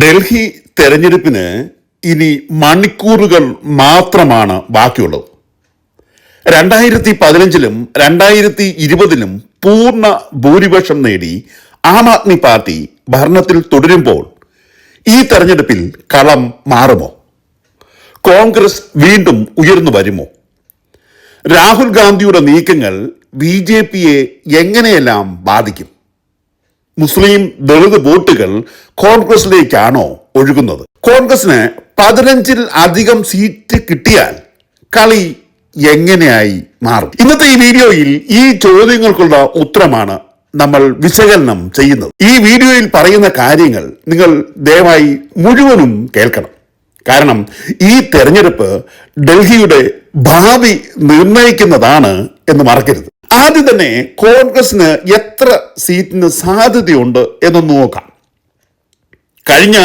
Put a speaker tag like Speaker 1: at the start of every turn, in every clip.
Speaker 1: ഡൽഹി തെരഞ്ഞെടുപ്പിന് ഇനി മണിക്കൂറുകൾ മാത്രമാണ് ബാക്കിയുള്ളത്. രണ്ടായിരത്തി പതിനഞ്ചിലും രണ്ടായിരത്തി ഇരുപതിലും പൂർണ ഭൂരിപക്ഷം നേടി ആം ആദ്മി പാർട്ടി ഭരണത്തിൽ തുടരുമ്പോൾ ഈ തെരഞ്ഞെടുപ്പിൽ കളം മാറുമോ? കോൺഗ്രസ് വീണ്ടും ഉയർന്നു വരുമോ? രാഹുൽ ഗാന്ധിയുടെ നീക്കങ്ങൾ ബി ജെ പിയെ എങ്ങനെയെല്ലാം ബാധിക്കും? മുസ്ലിം ദളിത് വോട്ടുകൾ കോൺഗ്രസിലേക്കാണോ ഒഴുകുന്നത്? കോൺഗ്രസിന് പതിനഞ്ചിൽ അധികം സീറ്റ് കിട്ടിയാൽ കളി എങ്ങനെയായി മാറും? ഇന്നത്തെ ഈ വീഡിയോയിൽ ഈ ചോദ്യങ്ങൾക്കുള്ള ഉത്തരമാണ് നമ്മൾ വിശകലനം ചെയ്യുന്നത്. ഈ വീഡിയോയിൽ പറയുന്ന കാര്യങ്ങൾ നിങ്ങൾ ദയവായി മുഴുവനും കേൾക്കണം. കാരണം ഈ തെരഞ്ഞെടുപ്പ് ഡൽഹിയുടെ ഭാവി നിർണയിക്കുന്നതാണ് എന്ന് മറക്കരുത്. ആദ്യം തന്നെ കോൺഗ്രസിന് എത്ര സീറ്റിന് സാധ്യതയുണ്ട് എന്നൊന്ന് നോക്കാം. കഴിഞ്ഞ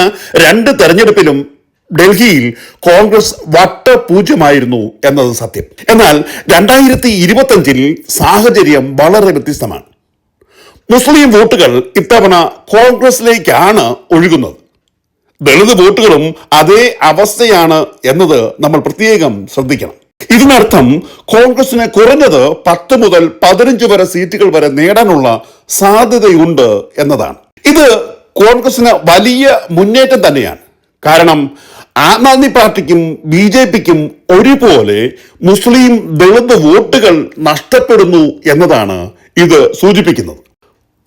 Speaker 1: രണ്ട് തെരഞ്ഞെടുപ്പിലും ഡൽഹിയിൽ കോൺഗ്രസ് വട്ട പൂജ്യമായിരുന്നു എന്നത് സത്യം. എന്നാൽ രണ്ടായിരത്തി ഇരുപത്തഞ്ചിൽ സാഹചര്യം വളരെ വ്യത്യസ്തമാണ്. മുസ്ലിം വോട്ടുകൾ ഇത്തവണ കോൺഗ്രസിലേക്കാണ് ഒഴുകുന്നത്. ദളിത് വോട്ടുകളും അതേ അവസ്ഥയാണ് എന്നത് നമ്മൾ പ്രത്യേകം ശ്രദ്ധിക്കണം. ഇതിനർത്ഥം കോൺഗ്രസിന് കുറഞ്ഞത് പത്ത് മുതൽ പതിനഞ്ച് വരെ സീറ്റുകൾ വരെ നേടാനുള്ള സാധ്യതയുണ്ട് എന്നതാണ്. ഇത് കോൺഗ്രസിന് വലിയ മുന്നേറ്റം തന്നെയാണ്. കാരണം ആം ആദ്മി പാർട്ടിക്കും ബി ജെ പിക്കും ഒരുപോലെ മുസ്ലിം ദളിത് വോട്ടുകൾ നഷ്ടപ്പെടുന്നു എന്നതാണ് ഇത് സൂചിപ്പിക്കുന്നത്.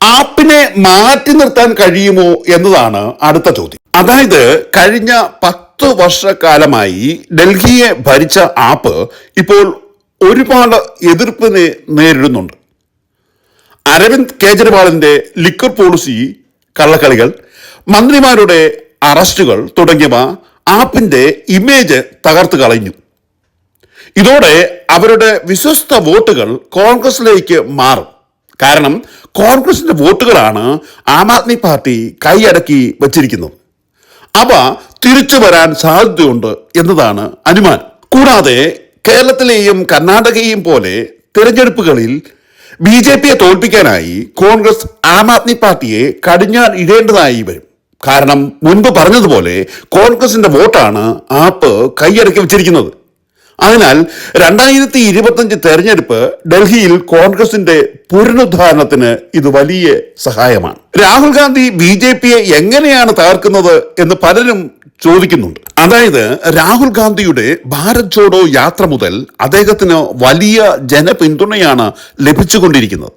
Speaker 1: ആപ്പിനെ മാറ്റി നിർത്താൻ കഴിയുമോ എന്നതാണ് അടുത്ത ചോദ്യം. അതായത് കഴിഞ്ഞ പത്ത് വർഷക്കാലമായി ഡൽഹിയെ ഭരിച്ച ആപ്പ് ഇപ്പോൾ ഒരുപാട് എതിർപ്പിനെ നേരിടുന്നുണ്ട്. അരവിന്ദ് കേജ്രിവാളിന്റെ ലിക്കർ പോളിസി കള്ളക്കളികൾ മന്ത്രിമാരുടെ അറസ്റ്റുകൾ തുടങ്ങിയവ ആപ്പിന്റെ ഇമേജ് തകർത്തു കളഞ്ഞു. ഇതോടെ അവരുടെ വിശ്വസ്ത വോട്ടുകൾ കോൺഗ്രസിലേക്ക് മാറും. കാരണം കോൺഗ്രസിന്റെ വോട്ടുകളാണ് ആം ആദ്മി പാർട്ടി കൈയടക്കി വച്ചിരിക്കുന്നത്. അവ തിരിച്ചു വരാൻ സാധ്യതയുണ്ട് എന്നതാണ് അനുമാനം. കൂടാതെ കേരളത്തിലെയും കർണാടകയെയും പോലെ തിരഞ്ഞെടുപ്പുകളിൽ ബി ജെ പിയെ തോൽപ്പിക്കാനായി കോൺഗ്രസ് ആം ആദ്മി പാർട്ടിയെ കടിഞ്ഞാൻ ഇടേണ്ടതായി വരും. കാരണം മുൻപ് പറഞ്ഞതുപോലെ കോൺഗ്രസിന്റെ വോട്ടാണ് ആപ്പ് കൈയടക്കി വെച്ചിരിക്കുന്നത്. അതിനാൽ രണ്ടായിരത്തി ഇരുപത്തഞ്ച് തെരഞ്ഞെടുപ്പ് ഡൽഹിയിൽ കോൺഗ്രസിന്റെ പുനരുദ്ധാരണത്തിന് ഇത് വലിയ സഹായമാണ്. രാഹുൽ ഗാന്ധി ബി ജെ പിയെ എങ്ങനെയാണ് തകർക്കുന്നത് എന്ന് പലരും ചോദിക്കുന്നുണ്ട്. അതായത് രാഹുൽ ഗാന്ധിയുടെ ഭാരത് ജോഡോ യാത്ര മുതൽ അദ്ദേഹത്തിന് വലിയ ജനപിന്തുണയാണ് ലഭിച്ചുകൊണ്ടിരിക്കുന്നത്.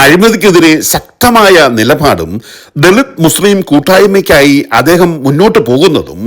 Speaker 1: അഴിമതിക്കെതിരെ ശക്തമായ നിലപാടും ദളിത് മുസ്ലിം കൂട്ടായ്മയ്ക്കായി അദ്ദേഹം മുന്നോട്ട് പോകുന്നതും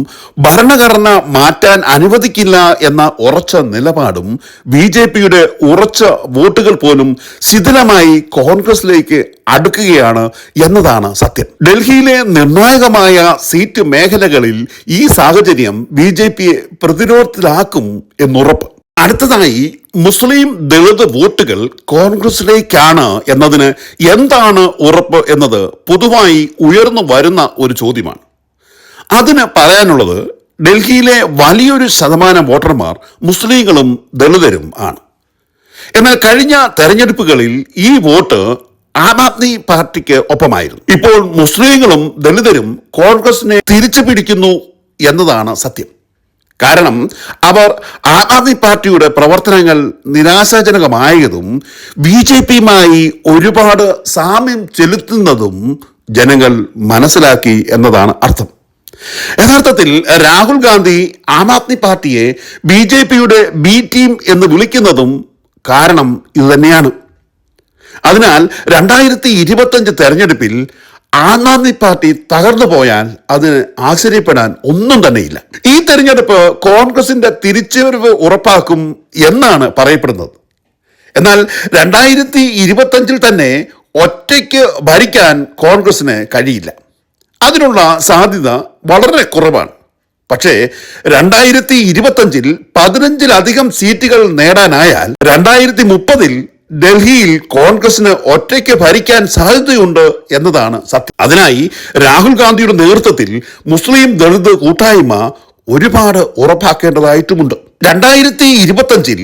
Speaker 1: ഭരണഘടന മാറ്റാൻ അനുവദിക്കില്ല എന്ന ഉറച്ച നിലപാടും ബി ജെ പിയുടെ ഉറച്ച വോട്ടുകൾ പോലും ശിഥിലമായി കോൺഗ്രസിലേക്ക് അടുക്കുകയാണ് എന്നതാണ് സത്യം. ഡൽഹിയിലെ നിർണായകമായ സീറ്റ് മേഖലകളിൽ ഈ സാഹചര്യം ബി ജെ പിയെ പ്രതിരോധത്തിലാക്കും എന്നുറപ്പ്. അടുത്തതായി മുസ്ലിം ദളിത് വോട്ടുകൾ കോൺഗ്രസിലേക്കാണ് എന്നതിന് എന്താണ് ഉറപ്പ് എന്നത് പൊതുവായി ഉയർന്നു വരുന്ന ഒരു ചോദ്യമാണ്. അതിന് പറയാനുള്ളത് ഡൽഹിയിലെ വലിയൊരു ശതമാനം വോട്ടർമാർ മുസ്ലിങ്ങളും ദളിതരും ആണ്. എന്നാൽ കഴിഞ്ഞ തെരഞ്ഞെടുപ്പുകളിൽ ഈ വോട്ട് ആം ആദ്മി പാർട്ടിക്ക് ഒപ്പമായിരുന്നു. ഇപ്പോൾ മുസ്ലിങ്ങളും ദളിതരും കോൺഗ്രസിനെ തിരിച്ചു പിടിക്കുന്നു എന്നതാണ് സത്യം. കാരണം അവർ ആം ആദ്മി പാർട്ടിയുടെ പ്രവർത്തനങ്ങൾ നിരാശാജനകമായതും ബി ജെ പിയുമായി ഒരുപാട് സാമ്യം ചെലുത്തുന്നതും ജനങ്ങൾ മനസ്സിലാക്കി എന്നതാണ് അർത്ഥം. യഥാർത്ഥത്തിൽ രാഹുൽ ഗാന്ധി ആം ആദ്മി പാർട്ടിയെ ബി ജെ പിയുടെ ബി ടീം എന്ന് വിളിക്കുന്നതും കാരണം ഇതുതന്നെയാണ്. അതിനാൽ രണ്ടായിരത്തി ഇരുപത്തഞ്ച് തെരഞ്ഞെടുപ്പിൽ ആം ആദ്മി പാർട്ടി തകർന്നു പോയാൽ അതിന് ആശ്ചര്യപ്പെടാൻ ഒന്നും തന്നെയില്ല. ഈ തെരഞ്ഞെടുപ്പ് കോൺഗ്രസിന്റെ തിരിച്ചുവരവ് ഉറപ്പാക്കും എന്നാണ് പറയപ്പെടുന്നത്. എന്നാൽ രണ്ടായിരത്തി ഇരുപത്തഞ്ചിൽ തന്നെ ഒറ്റയ്ക്ക് ഭരിക്കാൻ കോൺഗ്രസിന് കഴിയില്ല. അതിനുള്ള സാധ്യത വളരെ കുറവാണ്. പക്ഷേ രണ്ടായിരത്തി ഇരുപത്തഞ്ചിൽ പതിനഞ്ചിലധികം സീറ്റുകൾ നേടാനായാൽ രണ്ടായിരത്തി മുപ്പതിൽ ഡൽഹിയിൽ കോൺഗ്രസിന് ഒറ്റയ്ക്ക് ഭരിക്കാൻ സാധ്യതയുണ്ട് എന്നതാണ് സത്യം. അതിനായി രാഹുൽ ഗാന്ധിയുടെ നേതൃത്വത്തിൽ മുസ്ലിം ദളിത് കൂട്ടായ്മ ഒരുപാട് ഉറപ്പാക്കേണ്ടതായിട്ടുമുണ്ട്. രണ്ടായിരത്തി ഇരുപത്തഞ്ചിൽ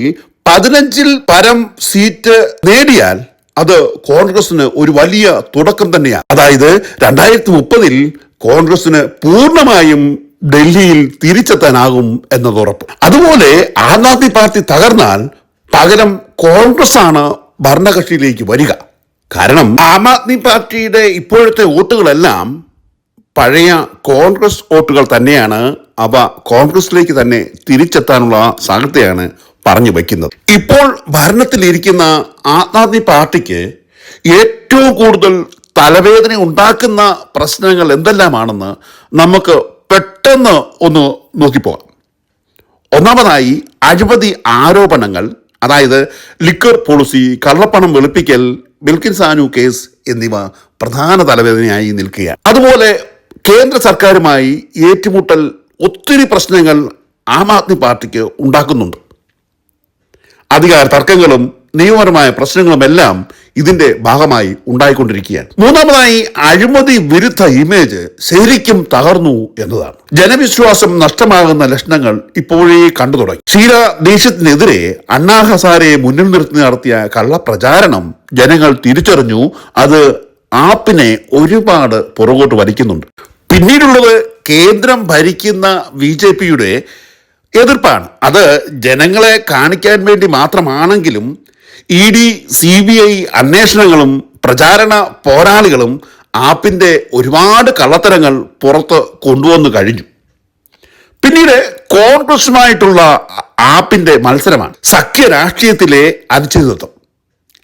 Speaker 1: പതിനഞ്ചിൽ പരം സീറ്റ് നേടിയാൽ അത് കോൺഗ്രസിന് ഒരു വലിയ തുടക്കം തന്നെയാണ്. അതായത് രണ്ടായിരത്തി മുപ്പതിൽ കോൺഗ്രസിന് പൂർണമായും ഡൽഹിയിൽ തിരിച്ചെത്താനാകും എന്നത് ഉറപ്പ് അതുപോലെ ആം ആദ്മി പാർട്ടി തകർന്നാൽ പകരം കോൺഗ്രസ് ആണ് ഭരണകക്ഷിയിലേക്ക് വരിക. കാരണം ആം ആദ്മി പാർട്ടിയുടെ ഇപ്പോഴത്തെ വോട്ടുകളെല്ലാം പഴയ കോൺഗ്രസ് വോട്ടുകൾ തന്നെയാണ് അവ കോൺഗ്രസിലേക്ക് തന്നെ തിരിച്ചെത്താനുള്ള സാധ്യതയാണ് പറഞ്ഞു വയ്ക്കുന്നത് ഇപ്പോൾ ഭരണത്തിലിരിക്കുന്ന ആം ആദ്മി പാർട്ടിക്ക് ഏറ്റവും കൂടുതൽ തലവേദന ഉണ്ടാക്കുന്ന പ്രശ്നങ്ങൾ എന്തെല്ലാമാണെന്ന് നമുക്ക് പെട്ടെന്ന് ഒന്ന് നോക്കിപ്പോകാം. ഒന്നാമതായി അഴിമതി ആരോപണങ്ങൾ അതായത് ലിക്കർ പോളിസി കള്ളപ്പണം വെളുപ്പിക്കൽ ബിൽക്കിൻ സാനു കേസ് എന്നിവ പ്രധാന തലവേദനയായി നിൽക്കുകയാണ്. അതുപോലെ കേന്ദ്ര സർക്കാരുമായി ഏറ്റുമുട്ടൽ ഒത്തിരി പ്രശ്നങ്ങൾ ആം ആദ്മി പാർട്ടിക്ക് ഉണ്ടാക്കുന്നുണ്ട്. അധികാര തർക്കങ്ങളും നിയമപരമായ പ്രശ്നങ്ങളുമെല്ലാം ഇതിന്റെ ഭാഗമായി ഉണ്ടായിക്കൊണ്ടിരിക്കുകയാണ്. മൂന്നാമതായി അഴിമതി വിരുദ്ധ ഇമേജ് ശരിക്കും തകർന്നു എന്നതാണ്. ജനവിശ്വാസം നഷ്ടമാകുന്ന ലക്ഷണങ്ങൾ ഇപ്പോഴേ കണ്ടു തുടങ്ങി. ക്ഷീര ദേശത്തിനെതിരെ അണ്ണാ ഹസാരെ മുന്നിൽ നിർത്തി നടത്തിയ കള്ളപ്രചാരണം ജനങ്ങൾ തിരിച്ചറിഞ്ഞു. അത് ആപ്പിനെ ഒരുപാട് പുറകോട്ട് വലിക്കുന്നുണ്ട്. പിന്നീടുള്ളത് കേന്ദ്രം ഭരിക്കുന്ന ബി ജെ പിയുടെ എതിർപ്പാണ്. അത് ജനങ്ങളെ കാണിക്കാൻ വേണ്ടി മാത്രമാണെങ്കിലും E D C B I അന്വേഷണങ്ങളും പ്രചാരണ പോരാളികളും ആപ്പിന്റെ ഒരുപാട് കള്ളത്തരങ്ങൾ പുറത്ത് കൊണ്ടുവന്നു കഴിഞ്ഞു. പിന്നീട് കോൺഗ്രസുമായിട്ടുള്ള ആപ്പിന്റെ മത്സരമാണ് സഖ്യ രാഷ്ട്രീയത്തിലെ അനിശ്ചിതത്വം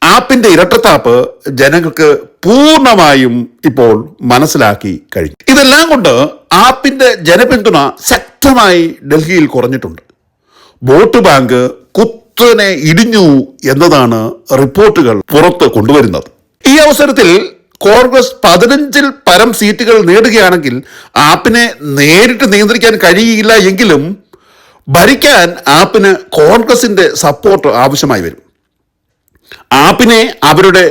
Speaker 1: ആപ്പിന്റെ ഇരട്ടത്താപ്പ് ജനങ്ങൾക്ക് പൂർണമായും ഇപ്പോൾ മനസ്സിലാക്കി കഴിഞ്ഞു. ഇതെല്ലാം കൊണ്ട് ആപ്പിന്റെ ജനപിന്തുണ ശക്തമായി ഡൽഹിയിൽ കുറഞ്ഞിട്ടുണ്ട്. വോട്ട് ബാങ്ക് കുത്തനെ ഇടിഞ്ഞു എന്നതാണ് റിപ്പോർട്ടുകൾ പുറത്ത് കൊണ്ടുവരുന്നത്. ഈ അവസരത്തിൽ കോൺഗ്രസ് പതിനഞ്ചിൽ പരം സീറ്റുകൾ നേടുകയാണെങ്കിൽ ആപ്പിനെ നേരിട്ട് നിയന്ത്രിക്കാൻ കഴിയില്ല എങ്കിലും ഭരിക്കാൻ ആപ്പിന് കോൺഗ്രസിന്റെ സപ്പോർട്ട് ആവശ്യമായി വരും. ആപ്പിനെ അവരുടെ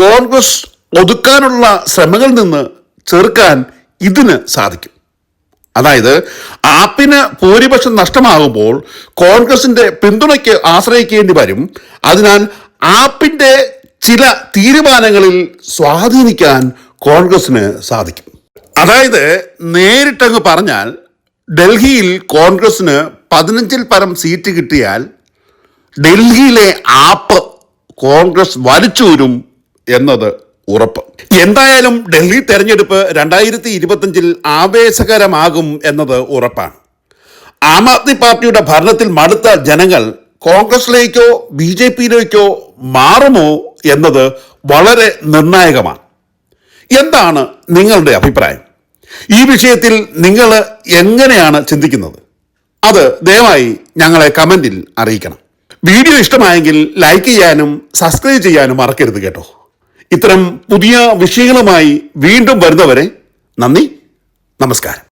Speaker 1: കോൺഗ്രസ് ഒതുക്കാനുള്ള ശ്രമങ്ങളിൽ നിന്ന് ചെറുക്കാൻ ഇതിന് സാധിക്കും. അതായത് ആപ്പിന് ഭൂരിപക്ഷം നഷ്ടമാകുമ്പോൾ കോൺഗ്രസിന്റെ പിന്തുണയ്ക്ക് ആശ്രയിക്കേണ്ടി വരും. അതിനാൽ ആപ്പിന്റെ ചില തീരുമാനങ്ങളിൽ സ്വാധീനിക്കാൻ കോൺഗ്രസിന് സാധിക്കും. അതായത് നേരിട്ടങ്ങ് പറഞ്ഞാൽ ഡൽഹിയിൽ കോൺഗ്രസിന് പതിനഞ്ചിൽ പരം സീറ്റ് കിട്ടിയാൽ ഡൽഹിയിലെ ആപ്പ് കോൺഗ്രസ് വലിച്ചൂരും എന്നത് ഉറപ്പ്. എന്തായാലും ഡൽഹി തെരഞ്ഞെടുപ്പ് രണ്ടായിരത്തി ഇരുപത്തഞ്ചിൽ ആവേശകരമാകും എന്നത് ഉറപ്പാണ്. ആം ആദ്മി പാർട്ടിയുടെ ഭരണത്തിൽ മടുത്ത ജനങ്ങൾ കോൺഗ്രസിലേക്കോ ബി ജെ പിയിലേക്കോ മാറുമോ എന്നത് വളരെ നിർണായകമാണ്. എന്താണ് നിങ്ങളുടെ അഭിപ്രായം? ഈ വിഷയത്തിൽ നിങ്ങൾ എങ്ങനെയാണ് ചിന്തിക്കുന്നത്? അത് ദയവായി ഞങ്ങളെ കമന്റിൽ അറിയിക്കണം. വീഡിയോ ഇഷ്ടമായെങ്കിൽ ലൈക്ക് ചെയ്യാനും സബ്സ്ക്രൈബ് ചെയ്യാനും മറക്കരുത് കേട്ടോ. ഇത്തരം പുതിയ വിഷയങ്ങളുമായി വീണ്ടും വരുന്നവരെ നന്ദി നമസ്കാരം.